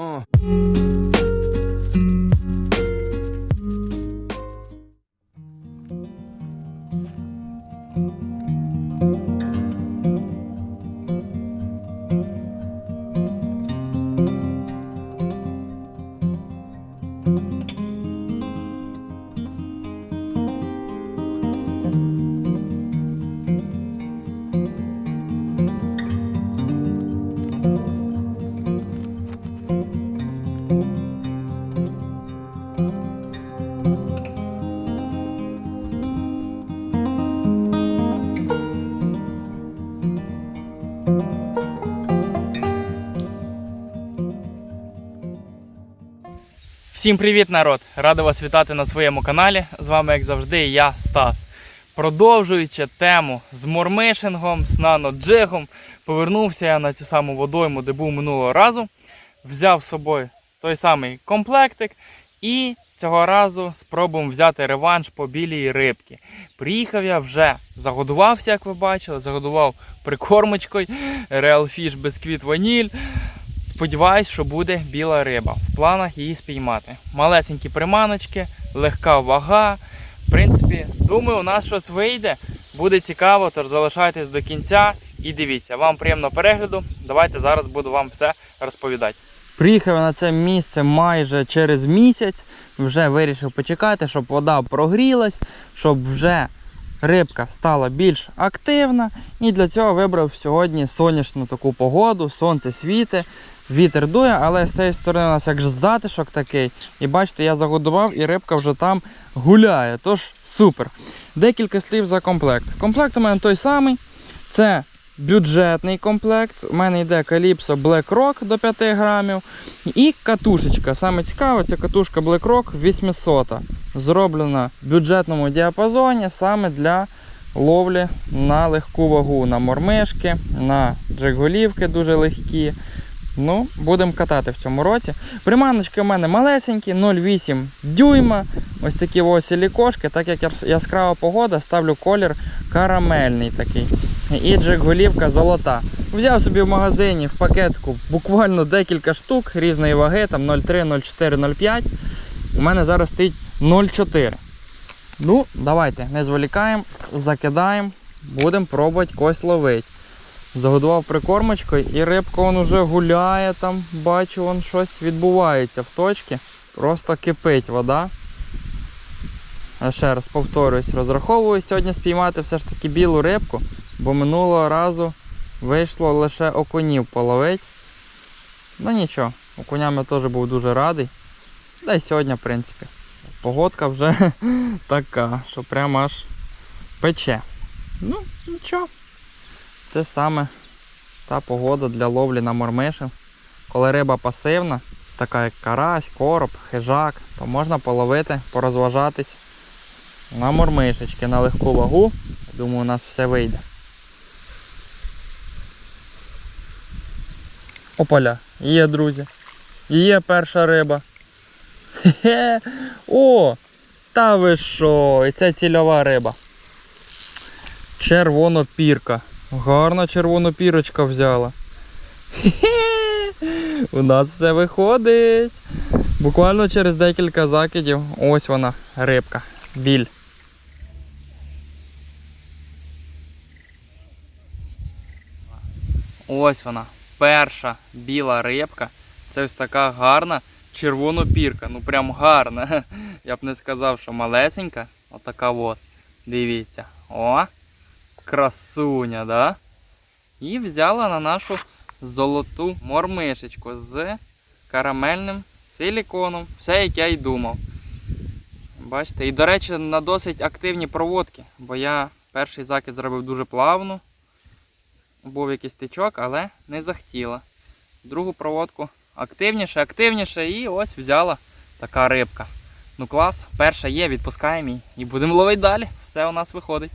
Uh. Всім привіт, народ! Радий вас вітати на своєму каналі. З вами, як завжди, я Стас. Продовжуючи тему з мормишингом, з наноджигом, повернувся я на цю саму водойму, де був минулого разу. Взяв з собою той самий комплектик і цього разу спробуємо взяти реванш по білій рибки. Приїхав я вже, загодувався, як ви бачили, загодував прикормочкою Real Fish Biscuit Ваніль. Сподіваюсь, що буде біла риба. В планах її спіймати. Малесенькі приманочки, легка вага. В принципі, думаю, у нас щось вийде. Буде цікаво, тож залишайтесь до кінця і дивіться. Вам приємного перегляду. Давайте зараз буду вам все розповідати. Приїхав на це місце майже через місяць. Вже вирішив почекати, щоб вода прогрілась, щоб вже рибка стала більш активна. І для цього вибрав сьогодні сонячну таку погоду, сонце світе. Вітер дує, але з цієї сторони у нас як затишок такий. І бачите, я загодував і рибка вже там гуляє. Тож супер. Декілька слів за комплект. Комплект у мене той самий. Це бюджетний комплект. У мене йде Calypso Black Rock до 5 грамів. І катушечка. Саме цікаве, це катушка Black Rock 800. Зроблена в бюджетному діапазоні саме для ловлі на легку вагу, на мормишки, на джекголівки дуже легкі. Ну, будемо катати в цьому році. Приманочки у мене малесенькі, 0,8 дюйма. Ось такі ось силікошки. Так як яскрава погода, ставлю колір карамельний такий. І джек-голівка золота. Взяв собі в магазині в пакетку буквально декілька штук різної ваги, там 0,3, 0,4, 0,5. У мене зараз стоїть 0,4. Ну, давайте, не зволікаємо, закидаємо, будемо пробувати когось ловити. Загодував прикормочкою і рибка он уже гуляє там, бачу, вон щось відбувається в точці. Просто кипить вода. А ще раз повторюсь, розраховую сьогодні спіймати все ж таки білу рибку, бо минулого разу вийшло лише окунів половить. Ну нічого, окунями теж був дуже радий. Да й сьогодні, в принципі. Погодка вже така, що прямо аж пече. Ну, нічого. Це саме та погода для ловлі на мормишів. Коли риба пасивна, така як карась, короб, хижак, то можна половити, порозважатись на мормишечки, на легку вагу. Думаю, у нас все вийде. Опаля, є, друзі. Є перша риба. Хе-хе. О! Та ви що? І це цільова риба. Червонопірка. Гарна червонопірочка взяла. У нас все виходить. Буквально через декілька закидів. Ось вона, рибка. Біль. Ось вона. Перша біла рибка. Це ось така гарна червонопірка. Ну прям гарна. Я б не сказав, що малесенька. Отака от. Дивіться. О! Красуня, да? І взяла на нашу золоту мормишечку з карамельним силіконом. Все, як я й думав. Бачите, і, до речі, на досить активні проводки, бо я перший закид зробив дуже плавно. Був якийсь тичок, але не захотіла. Другу проводку активніше, активніше і ось взяла така рибка. Ну клас, перша є, відпускаємо її і будемо ловити далі. Все у нас виходить.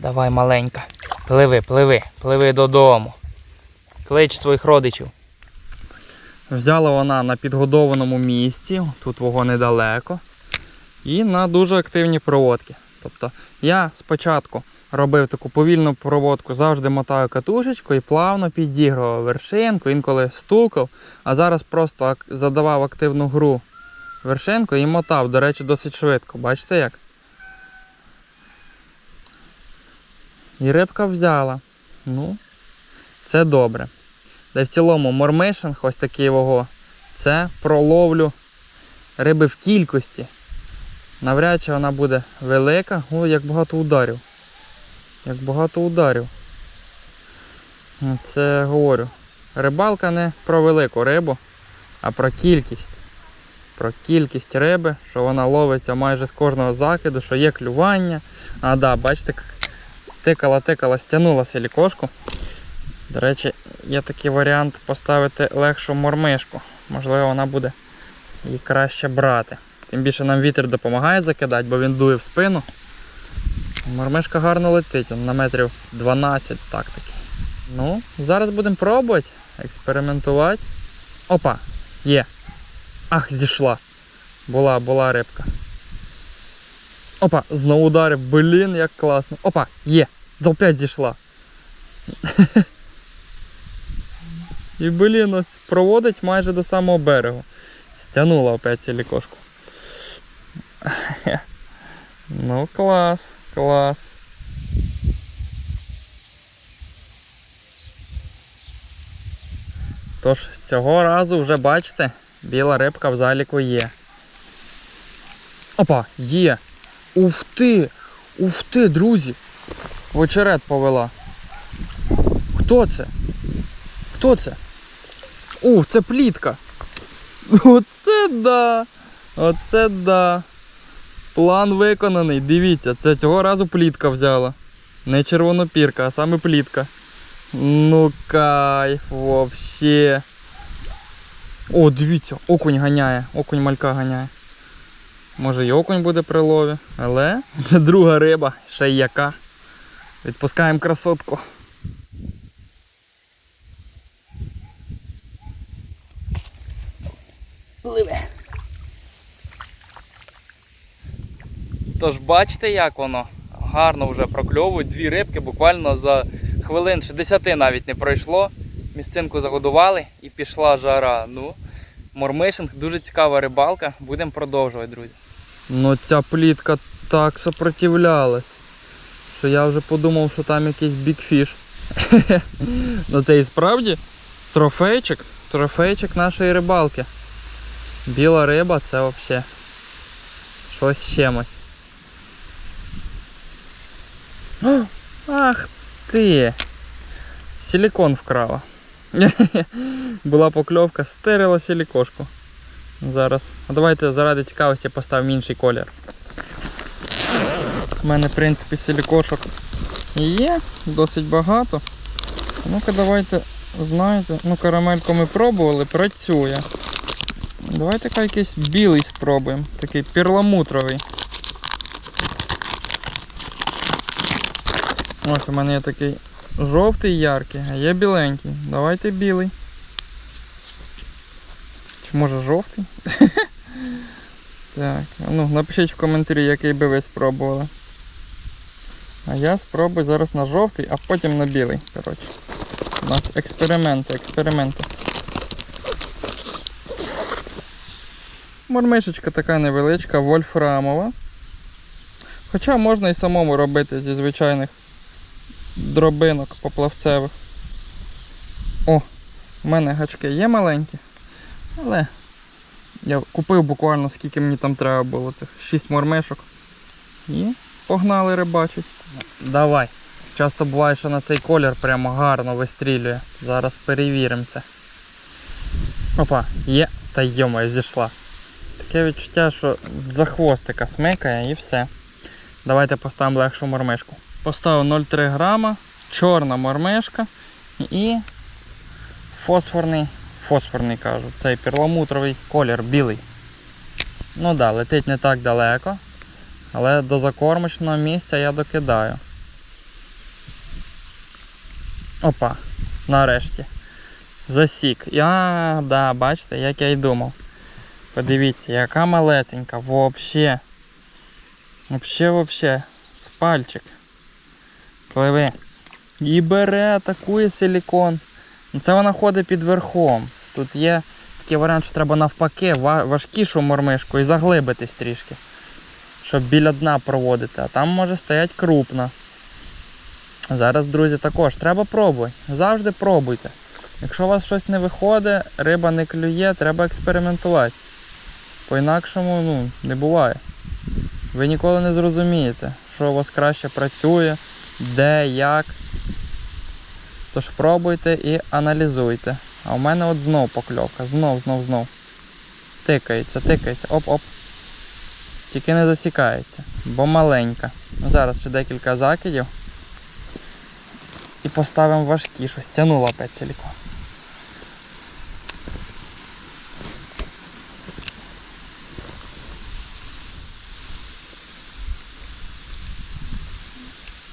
Давай маленька. Пливи, пливи, пливи додому. Клич своїх родичів. Взяла вона на підгодованому місці, тут вого недалеко. І на дуже активні проводки. Тобто я спочатку робив таку повільну проводку, завжди мотаю катушечку і плавно підігрував вершинку, інколи стукав, а зараз просто задавав активну гру вершинку і мотав, до речі, досить швидко. Бачите як? І рибка взяла. Ну, це добре. Й в цілому мормишинг, ось такий вого, це про ловлю риби в кількості. Навряд чи вона буде велика. О, як багато ударів. Як багато ударів. Це говорю. Рибалка не про велику рибу, а про кількість. Про кількість риби, що вона ловиться майже з кожного закиду, що є клювання. А, да, бачите, тикала, тикала, стягнула силікошку. До речі, є такий варіант поставити легшу мормишку. Можливо, вона буде її краще брати. Тим більше нам вітер допомагає закидати, бо він дує в спину. Мормишка гарно летить, на метрів 12, так таки. Ну, зараз будемо пробувати, експериментувати. Опа, є. Ах, зійшла. Була, була рибка. Опа, знову ударив. Блін, як класно. Опа, є. Опять зійшла. І блін, ось проводить майже до самого берегу. Стягнула опять силікошку. Ну, клас, клас. Тож, цього разу вже бачите, біла рибка в заліку є. Опа, є. Уф ти! Уф ти, друзі! В очерет повела. Хто це? Хто це? О, це плітка. Оце да! Оце да. План виконаний. Дивіться, це цього разу плітка взяла. Не червонопірка, а саме плітка. Ну кайф, вообще. О, дивіться, окунь ганяє, окунь малька ганяє. Може і окунь буде при лові, але це друга риба, ще й яка. Відпускаємо красотку. Пливе. Тож бачите, як воно гарно вже прокльовують. Дві рибки буквально за хвилин 60 навіть не пройшло. Місцинку загодували і пішла жара. Ну, мормишинг, дуже цікава рибалка. Будемо продовжувати, друзі. Ну ця плітка так сопротивлялась, що я вже подумав, що там якийсь бікфіш. ну це і справді трофейчик, трофейчик нашої рибалки. Біла риба це взагалі щось чимось. Ах ти! Силикон вкрала. Була покльовка, стерила силікошку. Зараз. А давайте заради цікавості поставимо інший колір. У мене, в принципі, силікошок є, досить багато. Ну-ка давайте, знаєте, ну карамельку ми пробували, працює. Давайте хай якийсь білий спробуємо, такий перламутровий. Ось у мене є такий жовтий яркий, а є біленький. Давайте білий. Може жовтий? так, ну напишіть в коментарі, який би ви спробували. А я спробую зараз на жовтий, а потім на білий. Коротше. У нас експерименти, експерименти. Мормишечка така невеличка, вольфрамова. Хоча можна і самому робити зі звичайних дробинок поплавцевих. О, у мене гачки є маленькі, але я купив буквально скільки мені там треба було, цих 6 мормишок. І погнали рибачить. Давай. Часто буває, що на цей колір прямо гарно вистрілює. Зараз перевіримо це. Опа, є, та йома, зійшла. Таке відчуття, що за хвостика смикає і все. Давайте поставимо легшу мормишку. Поставив 0,3 грама, чорна мормишка і фосфорний, фосфорний кажу, цей перламутровий колір білий. Ну да, летить не так далеко, але до закормочного місця я докидаю. Опа, нарешті. Засік. Я, да, бачите, як я й думав. Подивіться, яка малесенька, вообще. Вообще, вообще, з пальчик. Пливи. І бере, атакує силікон. Це вона ходить під верхом. Тут є такий варіант, що треба навпаки важкішу мормишку і заглибитись трішки. Щоб біля дна проводити, а там може стоять крупна. Зараз, друзі, також треба пробувати. Завжди пробуйте. Якщо у вас щось не виходить, риба не клює, треба експериментувати. По-інакшому ну, не буває. Ви ніколи не зрозумієте, що у вас краще працює, де, як. Тож пробуйте і аналізуйте. А у мене от знов покльовка. Знов, знов, знов. Тикається, тикається. Оп-оп. Тільки не засікається, бо маленька. Ну, зараз ще декілька закидів. І поставимо важкішу. Стягнула силікон.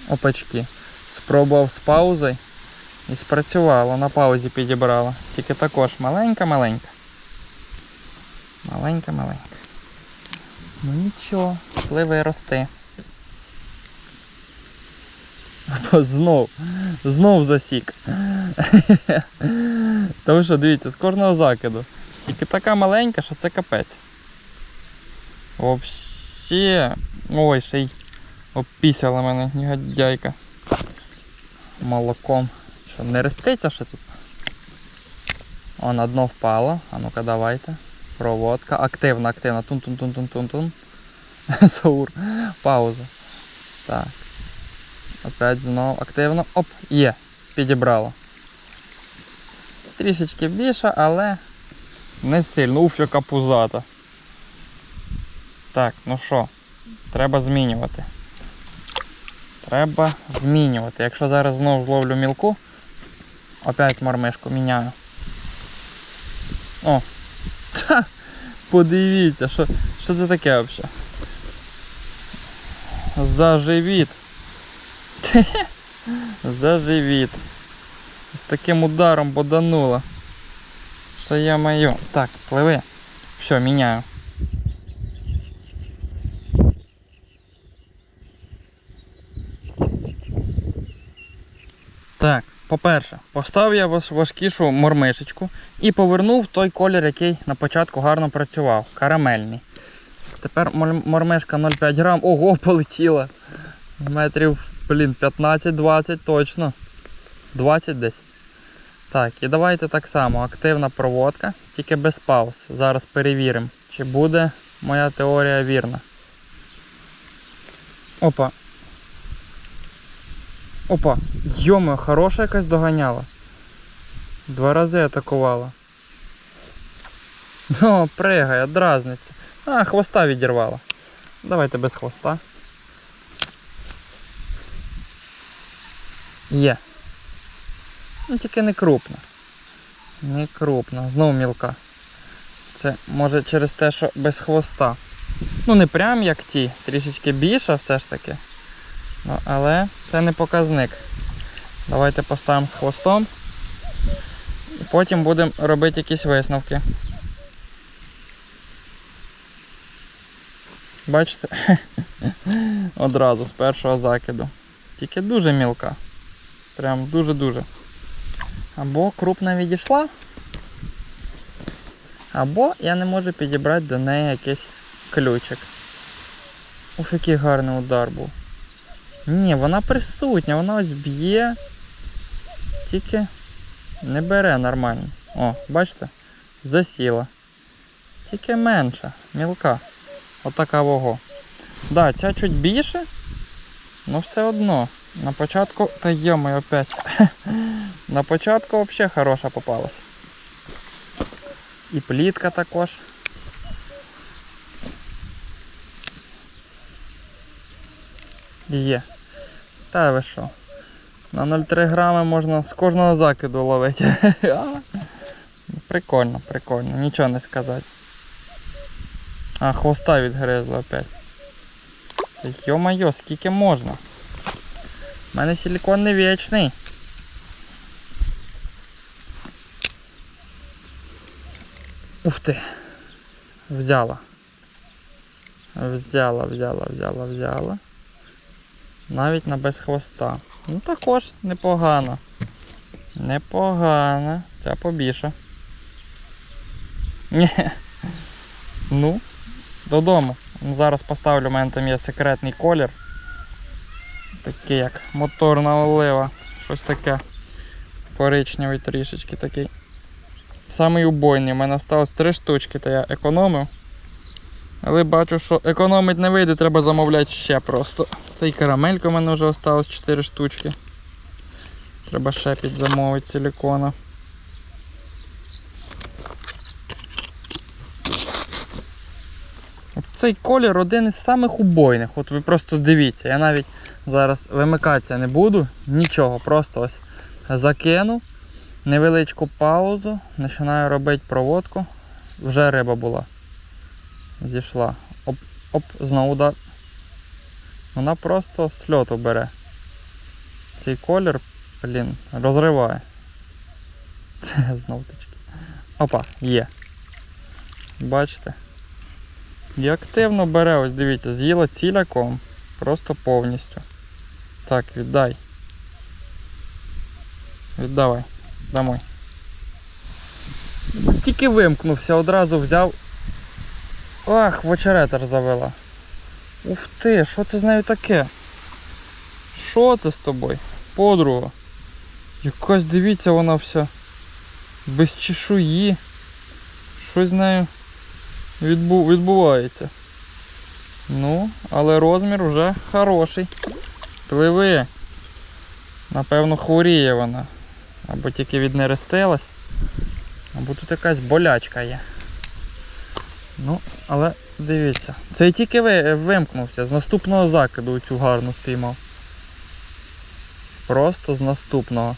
Опачки. Спробував з паузою і спрацювало. На паузі підібрала. Тільки також маленька-маленька. Маленька-маленька. Ну нічого, пливи рости. Знов. Знов засік. Тому що дивіться, з кожного закиду. Тільки така маленька, що це капець. Вообще. Ой, ще й обпісяла мене, негодяйка. Молоком. Що, не реститься ще тут? О, на дно впало. А ну-ка давайте. Проводка. Активна, активна. Тун-тун-тун-тун-тун-тун. Саур. Пауза. Так. Опять знов активно. Оп, є. Підібрало. Трішечки більше, але не сильно. Уф, яка пузата. Так, ну що, треба змінювати. Треба змінювати. Якщо зараз знову зловлю мілку, опять мормишку міняю. О! Та, подивіться, що, що це таке взагалі? Заживіт. Заживіт. З таким ударом бодануло. Що я маю. Так, пливи. Все, міняю. Так, по-перше, поставив я важкішу мормишечку і повернув той колір, який на початку гарно працював. Карамельний. Тепер мормишка 0,5 грам. Ого, полетіла. Метрів, блін, 15-20 точно. 20 десь. Так, і давайте так само. Активна проводка, тільки без пауз. Зараз перевіримо, чи буде моя теорія вірна. Опа. Опа. Йомо, хороша якась доганяла. Два рази атакувала. О, пригає, дразниться. А, хвоста відірвала. Давайте без хвоста. Є. Ну тільки не крупна. Не крупна. Знову мілка. Це може через те, що без хвоста. Ну не прям як ті, трішечки більша все ж таки. Ну, але це не показник. Давайте поставимо з хвостом. І потім будемо робити якісь висновки. Бачите? Одразу з першого закиду. Тільки дуже мілка. Прям дуже-дуже. Або крупна відійшла. Або я не можу підібрати до неї якийсь ключик. Уф, який гарний удар був. Ні, вона присутня, вона ось б'є. Тільки не бере нормально. О, бачите? Засіла. Тільки менша, мілка. Отака вого. Да, ця чуть більше, але все одно. На початку. Та йомо, опять. На початку взагалі хороша попалась. І плітка також. Є. Та ви що? На 0,3 грами можна з кожного закиду ловити. Прикольно, прикольно, нічого не сказати. А, хвоста відгризла опять. Йо-майо, скільки можна? У мене силікон не вічний. Ух ти. Взяла. Взяла, взяла, взяла, взяла. Навіть на без хвоста. Ну також непогано. Непогано. Ця побільше. Ні. Ну, додому. Зараз поставлю, у мене там є секретний колір. Такий як моторна олива. Щось таке. Коричневий трішечки такий. Самий убойний. У мене осталось три штучки, то я економив. Але бачу, що економить не вийде, треба замовляти ще просто. Та й карамелька у мене вже осталось 4 штучки. Треба ще підзамовити силікона. Цей колір один із самих убойних. От ви просто дивіться, я навіть зараз вимикатися не буду, нічого, просто ось закину, невеличку паузу, починаю робити проводку. Вже риба була. Зійшла. Оп, оп, знову удар. Вона просто з льоту бере. Цей колір, блін, розриває. Знов тички. Опа, є. Бачите? І активно бере, ось дивіться, з'їла ціляком. Просто повністю. Так, віддай. Віддавай. Домой. Тільки вимкнувся, одразу взяв. Ах, в очеретер завела. Ух ти, що це з нею таке? Що це з тобою? Подруга. Якась дивіться вона вся. Без чешуї. Щось з нею відбу... відбувається. Ну, але розмір вже хороший. Пливи. Напевно, хворіє вона. Або тільки віднерестилась, або тут якась болячка є. Ну, але дивіться. Це тільки вимкнувся. З наступного закиду цю гарну спіймав. Просто з наступного.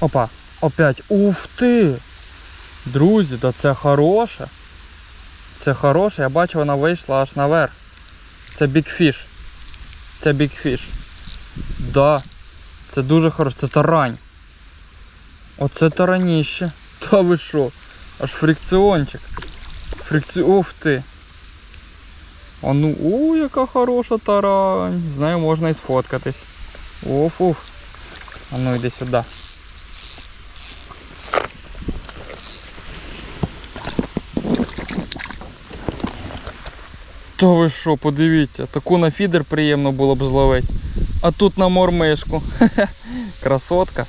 Опа, опять. Уф ти! Друзі, да це хороше. Це хороше, я бачу, вона вийшла аж наверх. Це бікфіш. Це бікфіш. Да. Це дуже хороше. Це тарань. Оце тараніще. Та ви що? Аж фрикціончик. Фрикці... Ух ти. А ну, у, яка хороша тарань. З нею можна і сфоткатись. Оф, уф. А ну йди сюди. Та ви що, подивіться, таку на фідер приємно було б зловити. А тут на мормишку. Красотка.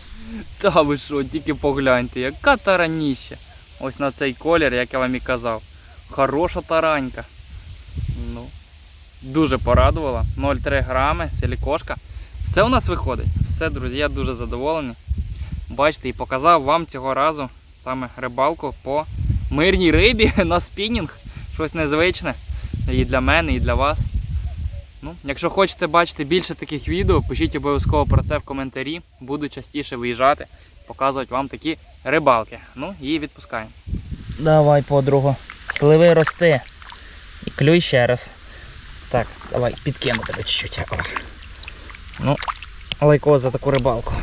Та ви що, тільки погляньте, яка тараніща. Ось на цей колір, як я вам і казав. Хороша таранька. Ну, дуже порадувала. 0,3 грами, силікошка. Все у нас виходить. Все, друзі, я дуже задоволений. Бачите, і показав вам цього разу саме рибалку по мирній рибі на спінінг. Щось незвичне. І для мене, і для вас. Ну, якщо хочете бачити більше таких відео, пишіть обов'язково про це в коментарі. Буду частіше виїжджати, показувати вам такі рибалки. Ну її відпускаємо. Давай, подругу. Пливи рости. І клюй ще раз. Так, давай підкину тебе чуть-чуть. Ну, лайко за таку рибалку.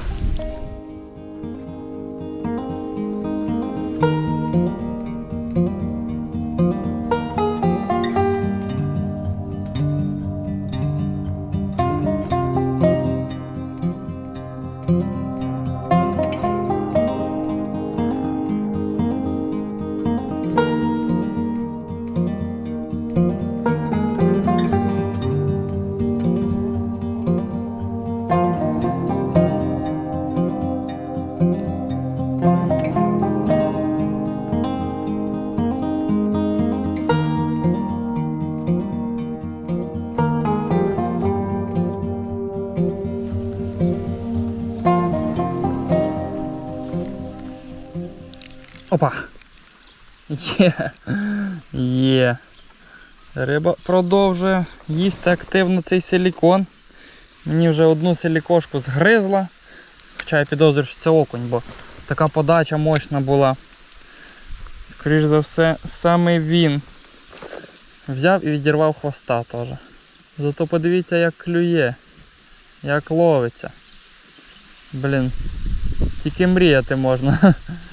Опа. Є. Є. Риба продовжує їсти активно цей силікон. Мені вже одну силікошку згризла. Хоча я підозрюю, що це окунь, бо така подача мощна була. Скоріш за все, саме він взяв і відірвав хвоста теж. Зато подивіться, як клює, як ловиться. Блін, тільки мріяти можна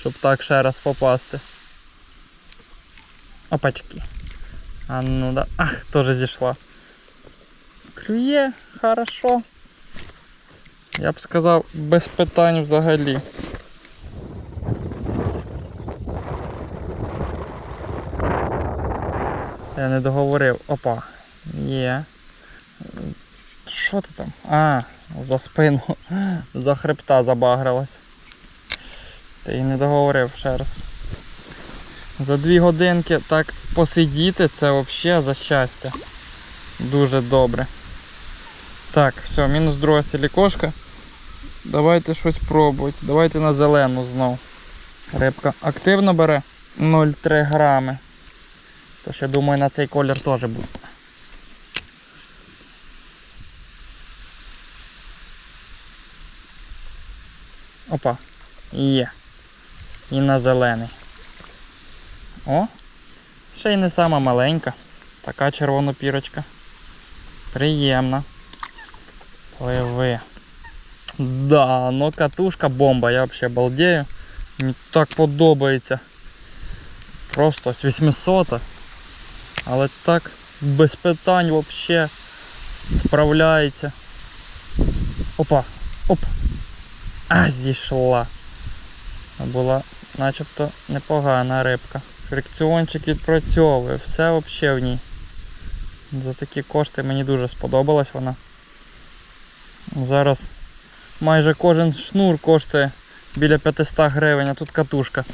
щоб так ще раз попасти. Опачки. А ну да. Ах, теж зійшла. Клює хорошо. Я б сказав, без питань взагалі. Я не договорив. Опа. Є. Що ти там? А, за спину. За хребта забагрилась. Ти і не договорив ще раз. За дві годинки так посидіти це взагалі за щастя. Дуже добре. Так, все, мінус друга силікошка. Давайте щось пробувати. Давайте на зелену знов. Рибка активно бере 0,3 грами. Тож я думаю на цей колір теж буде. Опа. Є. І на зелений. О! Ще й не сама маленька. Така червонопірочка. Приємна. Пливи. Да, ну катушка бомба, я взагалі балдею. Мені так подобається. Просто 800. Але так без питань взагалі справляється. Опа, оп. А, зійшла. Була начебто непогана рибка. Фрикціончик відпрацьовує, все взагалі в ній. За такі кошти мені дуже сподобалась вона. Зараз майже кожен шнур коштує біля 500 гривень, а тут катушка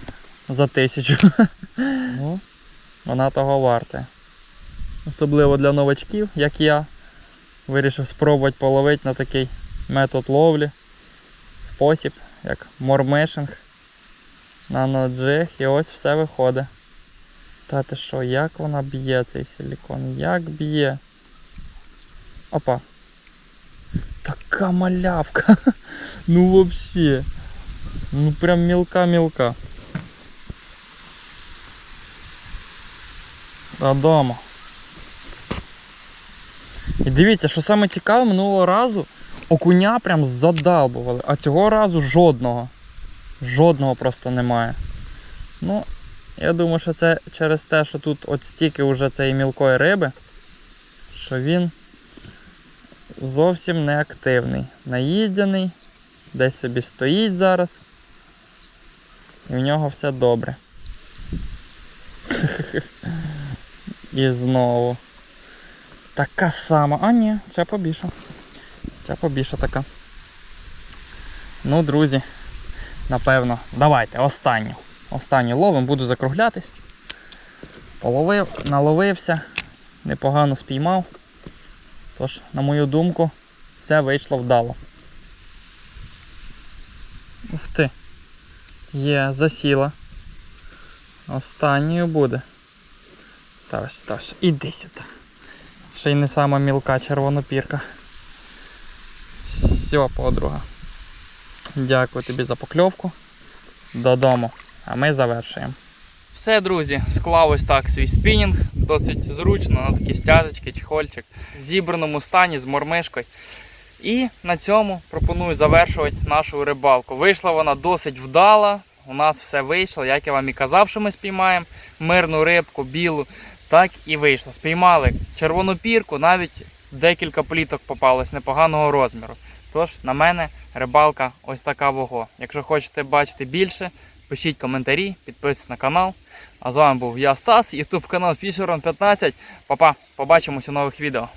за тисячу. Ну, вона того варта. Особливо для новачків, як я. Вирішив спробувати половити на такий метод ловлі. Спосіб, як мормишинг. Наноджиг і ось все виходить. Та ти що, як вона б'є цей силікон? Як б'є? Опа. Така малявка. Ну вообще. Ну прям мілка-мілка. Додому. І дивіться, що саме цікаве, минулого разу окуня прям задалбували, а цього разу жодного. Жодного просто немає. Ну, я думаю, що це через те, що тут от стільки вже цієї мілкої риби, що він зовсім не активний. Наїдений, десь собі стоїть зараз. І в нього все добре. І знову. Така сама. А ні, ця побільша. Ця побільша така. Ну, друзі, напевно, давайте останню. Останню ловим, буду закруглятись. Половив, наловився, непогано спіймав. Тож, на мою думку, все вийшло вдало. Ух ти. Є, засіла. Останньою буде. Тож, тож, іди сюди. Ще й не сама мілка червонопірка. Все, подруга. Дякую тобі за покльовку. Додому. А ми завершуємо. Все, друзі, склав ось так свій спінінг. Досить зручно на такі стяжечки, чехольчик в зібраному стані з мормишкою. І на цьому пропоную завершувати нашу рибалку. Вийшла вона досить вдала. У нас все вийшло, як я вам і казав, що ми спіймаємо мирну рибку, білу. Так і вийшло. Спіймали червону пірку, навіть декілька пліток попалось непоганого розміру. Тож, на мене рибалка ось така вого. Якщо хочете бачити більше, пишіть коментарі, підписуйтесь на канал. А з вами був я Стас, ютуб канал Fisheron 15. Па-па, побачимось у нових відео.